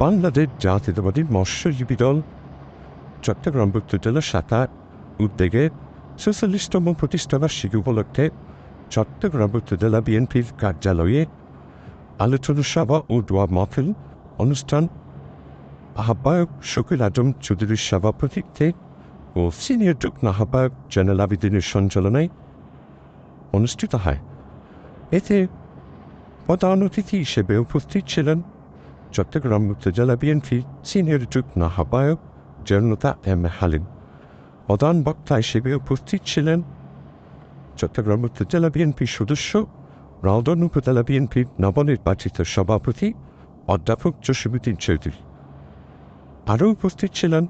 বাংলাদেশ জাতীয়তাবাদী মৎস্যজীবী দল, চট্টগ্রাম জেলা শাখা উদ্যোগে ছেচল্লিশতম প্রতিষ্ঠাবার্ষিকী উপলক্ষে চট্টগ্রাম জেলা বিএনপির কার্যালয়ে আলোচনা সভা ও দোয়া মাহফিল অনুষ্ঠান আহ্বায়ক শকিল আজম চৌধুরীর সভাপতিত্বে ও সিনিয়র যুগ্ম আহ্বায়ক জেনারেল আবিদিনের সঞ্চালনায় অনুষ্ঠিত হয়। এতে প্রধান অতিথি হিসেবে উপস্থিত ছিলেন চট্টগ্রাম জেলা বিএনপি সিনিয়র যুগ্ম আহ্বায়ক জনতা এম হালিম। প্রধান বক্তা হিসেবে উপস্থিত ছিলেন চট্টগ্রাম জেলা বিএনপির সদস্য, রাউদন উপজেলা বিএনপির নবনির্বাচিত সভাপতি অধ্যাপক জসিমুদ্দিন চৌধুরী। আরও উপস্থিত ছিলেন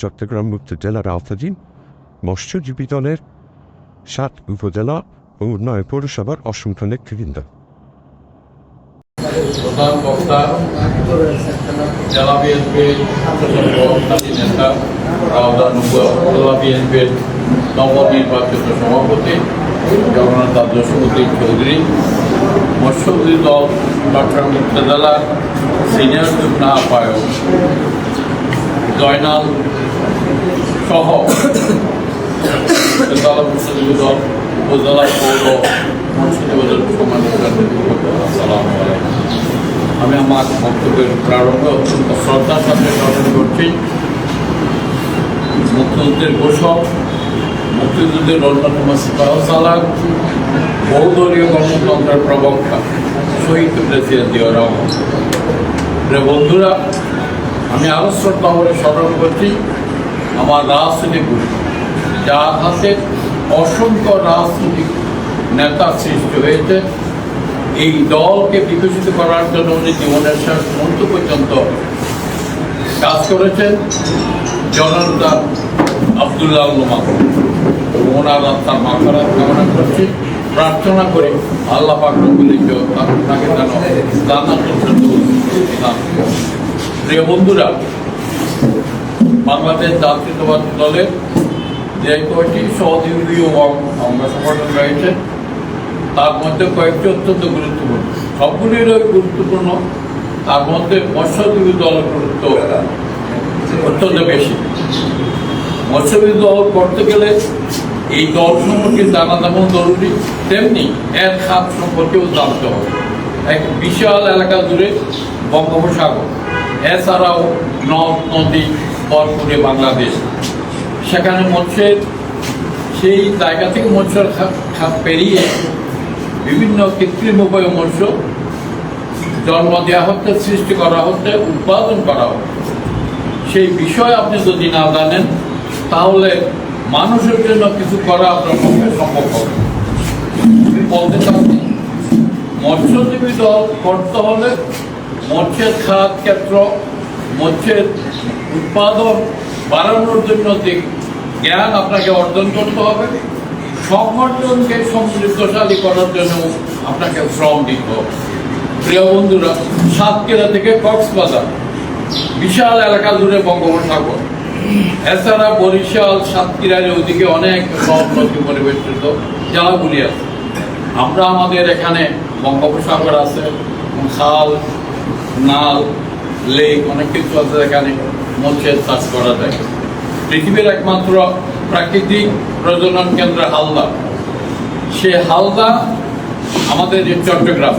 চট্টগ্রাম জেলার আওতাধীন মৎস্যজীবী দলের সাত উপজেলা ও নয় পৌরসভার অসংখ্য নেতৃবৃন্দ। নবনির্বাচিত সভাপতি জগন্নাথ জসীমুদ্দিন চৌধুরী, মৎস্যজীবী দল চট্টগ্রাম উপজেলার সিনিয়র যুগ্ম আহ্বায়ক জয়নাল সহ দল আমি আমার বক্তব্যের প্রারম্ভে অত্যন্ত শ্রদ্ধার সাথে স্মরণ করছি। মুক্তিযুদ্ধের ঘোষক, মুক্তিযুদ্ধের অন্যতম সিপাহ সালার বহুদলীয় গণতন্ত্রের প্রবক্তা, শহীদ প্রেসিডেন্ট জিয়া রহমান। বন্ধুরা আমি আরও শ্রদ্ধা করে স্মরণ করছি আমার রাজনৈতিক গুরু, যার হাতে অসংখ্য রাজনৈতিক নেতা সৃষ্টি হয়েছে। এই দলকে বিকশিত করার জন্য উনি জীবনের শেষ মুহূর্ত পর্যন্ত কাজ করেছেন। জনতা আবদুল্লাহ নোমান ওনার আত্মার মাথারা কামনা করছি। প্রার্থনা করে আল্লাহ পাকরবুলি তাকে যেন দান করেন। প্রিয় বন্ধুরা, বাংলাদেশ জাতীয়তাবাদী দলের যে কয়েকটি সহযোগী অঙ্গ সংগঠন রয়েছে, তার মধ্যে কয়েকটি অত্যন্ত গুরুত্বপূর্ণ। সবগুলিরই গুরুত্বপূর্ণ, তার মধ্যে মৎস্যজীবী দলের গুরুত্ব অত্যন্ত বেশি। মৎস্যজীবী দল করতে গেলে এই দল সম্পর্কে জানা যেমন জরুরি, তেমনি এর খাত সম্পর্কেও জানতে হবে। এক বিশাল এলাকা জুড়ে বঙ্গোপসাগর। এছাড়াও নদ নদী ভরপুরে বাংলাদেশ। সেখানে মৎস্যের, সেই জায়গা থেকে মৎস্যের খাত খাত পেরিয়ে বিভিন্ন কৃত্রিম উপায়ে মৎস্য জন্ম দেওয়া হচ্ছে, সৃষ্টি করা হচ্ছে, উৎপাদন করা হচ্ছে। সেই বিষয় আপনি যদি না জানেন, তাহলে মানুষের জন্য কিছু করা আপনার পক্ষে সম্ভব হবে বলতে চাচ্ছি, মৎস্যজীবী দল করতে হলে মৎস্যের খাত ক্ষেত্র, মৎস্যের উৎপাদন বাড়ানোর জন্য যে জ্ঞান আপনাকে অর্জন করতে হবে, সংগঠনকে সমৃদ্ধশালী করার জন্য আপনাকে শ্রম দিতে হবে। প্রিয় বন্ধুরা, সাতক্ষীরা থেকে কক্সবাজার, বিশাল এলাকা জুড়ে বঙ্গোপসাগর, এছাড়া বরিশাল, সাতক্ষীরার ওদিকে অনেক নদ নদী পরিবেষ্টিত জেলাগুলি আছে। আমরা আমাদের এখানে বঙ্গোপসাগর আছে খাল নাল, লেক, অনেক কিছু আছে এখানে মৎস্যের চাষ করা যায়। পৃথিবীর একমাত্র প্রাকৃতিক প্রজনন কেন্দ্র হালদা। সে হালদা আমাদের যে চট্টগ্রাম।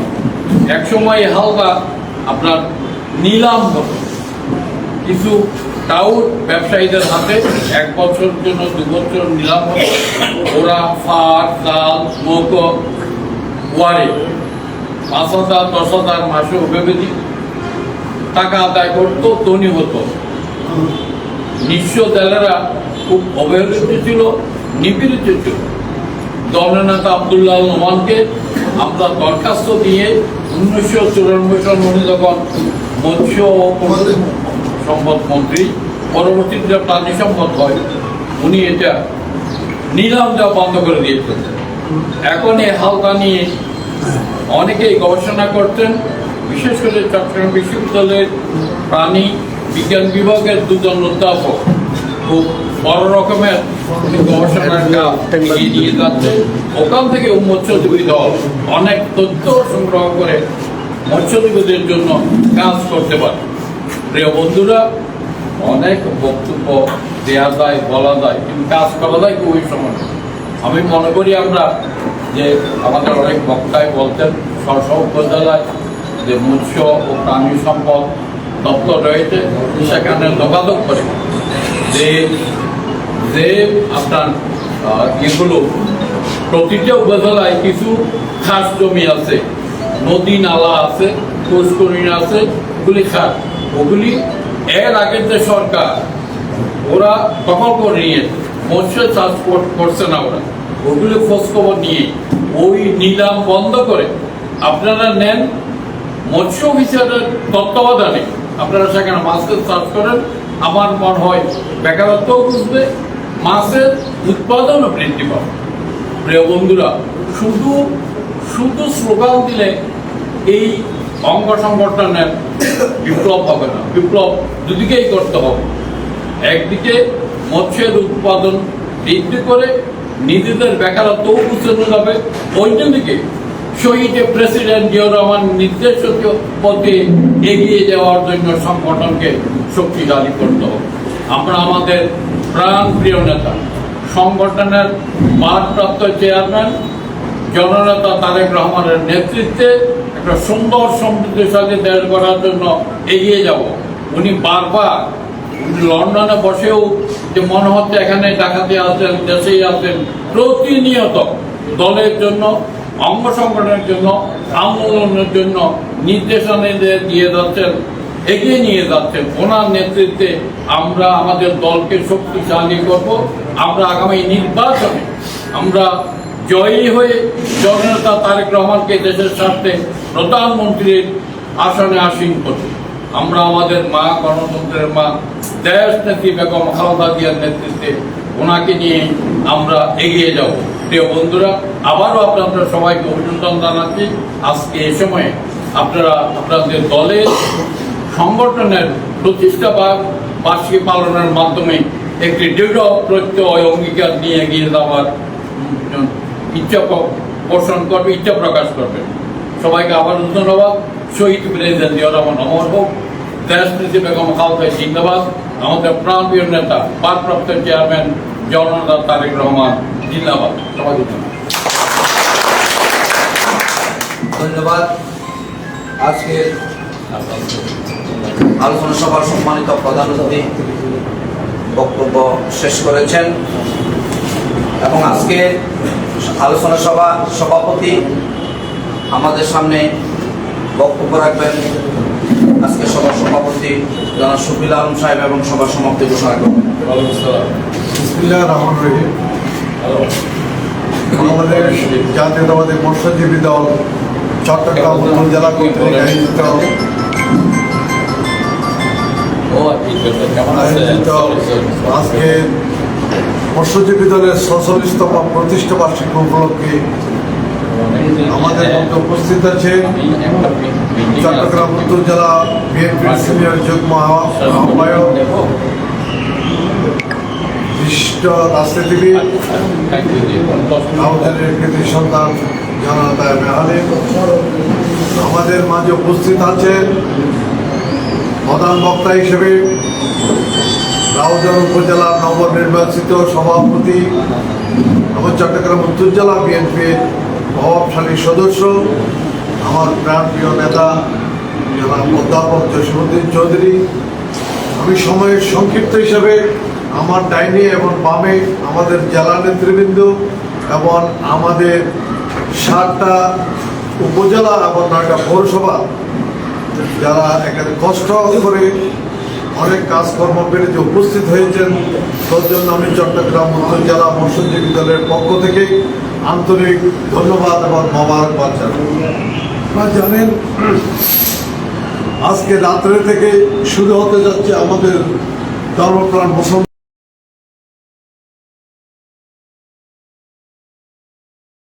একসময় এই হালদা আপনার নিলাম হতো। কিছু টাউট ব্যবসায়ীদের হাতে এক বছর জন্য, দু বছর নিলাম হতো। ওরা ফার জাল নৌকো ওয়ারে, পাঁচ হাজার, দশ হাজার মাসে ভেবে দিই টাকা আদায় করতো, ধনী হতো। নিঃস্ব জেলেরা খুব অবহেলিত ছিল, নিপীড়িত ছিল। দলনেতা আবদুল্লাহ নোমানকে আমরা দরখাস্ত দিয়ে উনিশশো চুরানব্বই সাল উনি যখন মৎস্য সম্পদ মন্ত্রী পরবর্তীতে প্রাণী সম্পদ হয়, উনি এটা নিলাম দেওয়া বন্ধ করে দিয়েছেন। এখন এই হালকা নিয়ে অনেকেই গবেষণা করতেন বিশেষ করে চট্টগ্রাম বিশ্ববিদ্যালয়ের প্রাণী বিজ্ঞান বিভাগের দুজন অধ্যাপক খুব বড় রকমের ওখান থেকে মৎস্যজীবী দল অনেক তথ্য সংগ্রহ করে মৎস্যজীবীদের জন্য কাজ করতে পারে। প্রিয় বন্ধুরা, অনেক বক্তব্য দেওয়া যায়, বলা যায়, কিন্তু কাজ করা যায় ওই সময়? আমি মনে করি আমরা যে আমাদের অনেক বক্তায় বলতেন স্ব উপজেলায় যে মৎস্য ও প্রাণী সম্পদ দপ্তর রয়েছে, সেখানে যোগাযোগ করে। যে যে আপনার এগুলো প্রতিটা উপজেলায় কিছু খাস জমি আছে। নদী নালা আছে পুষ্করিণী আছে ওগুলি খাস। ওগুলি এর আগে যে সরকার, ওরা দখল করে নিয়ে, মৎস্য চাষ করছে না ওরা। ওগুলো খোঁজখবর নিয়ে ওই নিলাম বন্ধ করে আপনারা নেন মৎস্য অফিসারের তত্ত্বাবধানে। আপনারা সেখানে মাছের চাষ করেন। আমার মনে হয় বেকারত্বও বুঝবে, মাছের উৎপাদনও বৃদ্ধি পাবে। প্রিয় বন্ধুরা, শুধু শুধু স্লোগান দিলে এই অঙ্গ সংগঠনের বিপ্লব হবে না। বিপ্লব দুদিকেই করতে হবে। একদিকে মৎস্যের উৎপাদন বৃদ্ধি করে নিজেদের বেকারত্বও উচ্চানো যাবে অন্যদিকে শহীদ প্রেসিডেন্ট জিয়া রহমান নির্দেশ পথে এগিয়ে যাওয়ার জন্য সংগঠনকে শক্তিশালী করতে হবে। আমরা আমাদের প্রাণ প্রিয় নেতা, সংগঠনের ভারপ্রাপ্ত চেয়ারম্যান, জননেতা তারেক রহমানের নেতৃত্বে একটা সুন্দর সমৃদ্ধশালী দেশ গড়ার জন্য এগিয়ে যাব। উনি বারবার লন্ডনে বসেও যে মনে হচ্ছে এখানে ডাকাতে আছেন দেশেই আছেন, প্রতিনিয়ত দলের জন্য অঙ্গ সংগঠনের জন্য, আন্দোলনের জন্য নির্দেশনা দিয়ে- যাচ্ছেন, এগিয়ে নিয়ে যাচ্ছেন। ওনার নেতৃত্বে আমরা আমাদের দলকে শক্তিশালী করব। আমরা আগামী নির্বাচনে আমরা জয়ী হয়ে জননেতা তারেক রহমানকে দেশের স্বার্থে প্রধানমন্ত্রীর আসনে আসীন করব। আমরা আমাদের মা গণতন্ত্রের মা দেশ নেত্রী বেগম খালেদা জিয়ার নেতৃত্বে ওনাকে নিয়ে আমরা এগিয়ে যাব। প্রিয় বন্ধুরা, আবারও আপনাদের সবাইকে অভিনন্দন জানাচ্ছি। আজকে এ সময়ে আপনারা আপনাদের দলের সংগঠনের প্রতিষ্ঠা বা বার্ষিক পালনের মাধ্যমে একটি দৃঢ় প্রত্যয় অঙ্গীকার নিয়ে এগিয়ে যাওয়ার ইচ্ছা পোষণ করবে, ইচ্ছা প্রকাশ করবে। সবাইকে আবার ধন্যবাদ। শহীদ প্রেসিডেন্ট জিয়া রহমান অমর হোক দেশ বেগম খালদা জিন্দাবাদ। আমাদের প্রাণপ্রিয় নেতা, ভারপ্রাপ্ত চেয়ারম্যান জননেতা তারেক রহমান, জিন্দাবাদ। সবাইকে ধন্যবাদ। আজকের আলোচনা সভার সম্মানিত প্রধান অতিথি বক্তব্য শেষ করেছেন এবং আজকে আলোচনা সভা সভাপতি আমাদের সামনে বক্তব্য রাখবেন সভার সভাপতি জনাব শফিল আলম সাহেব এবং সভার সমাপ্তি ঘোষণা করবেন বিসমিল্লাহ রহমান রহিম। আমাদের জাতীয়তাবাদী মৎস্যজীবী দল চট্টগ্রাম উত্তর জেলা কর্তৃক আয়োজিত আয়োজিত আজকে মৎস্যজীবী দলের ছচল্লিশতম প্রতিষ্ঠা বার্ষিকী উপলক্ষে আমাদের মধ্যে উপস্থিত আছে চট্টগ্রাম উত্তর জেলা বিএনপির সিনিয়র যুগ্ম আহ্বায়ক বিশিষ্ট রাজনীতিবিদ আমাদের কৃতি সন্তান জনতা মেহালে আমাদের মাঝে উপস্থিত আছেন প্রধান বক্তা হিসেবে রাউজান উপজেলার নবনির্বাচিত সভাপতি আমার চট্টগ্রাম উত্তর জেলা বিএনপির প্রভাবশালী সদস্য, আমার প্রাণপ্রিয় নেতা, জনাব অধ্যাপক জসীমুদ্দিন চৌধুরী। আমি সময়ের সংক্ষিপ্ত হিসেবে আমার ডাইনে এবং বামে আমাদের জেলা নেতৃবৃন্দ এবং আমাদের সাতটা উপজেলা এবং নয়টা পৌরসভা, যারা এখানে কষ্ট করে অনেক কাজকর্ম পেরে যে উপস্থিত হয়েছেন জন্য আমি চট্টগ্রাম উত্তর জেলা মৎস্যজীবী বিদ্যালয়ের পক্ষ থেকে আন্তরিক ধন্যবাদ এবং মোবারকবাদ জানাই। জানেন, আজকে রাত্রে থেকে শুরু হতে যাচ্ছে আমাদের ধর্মপ্রাণ মুসলমান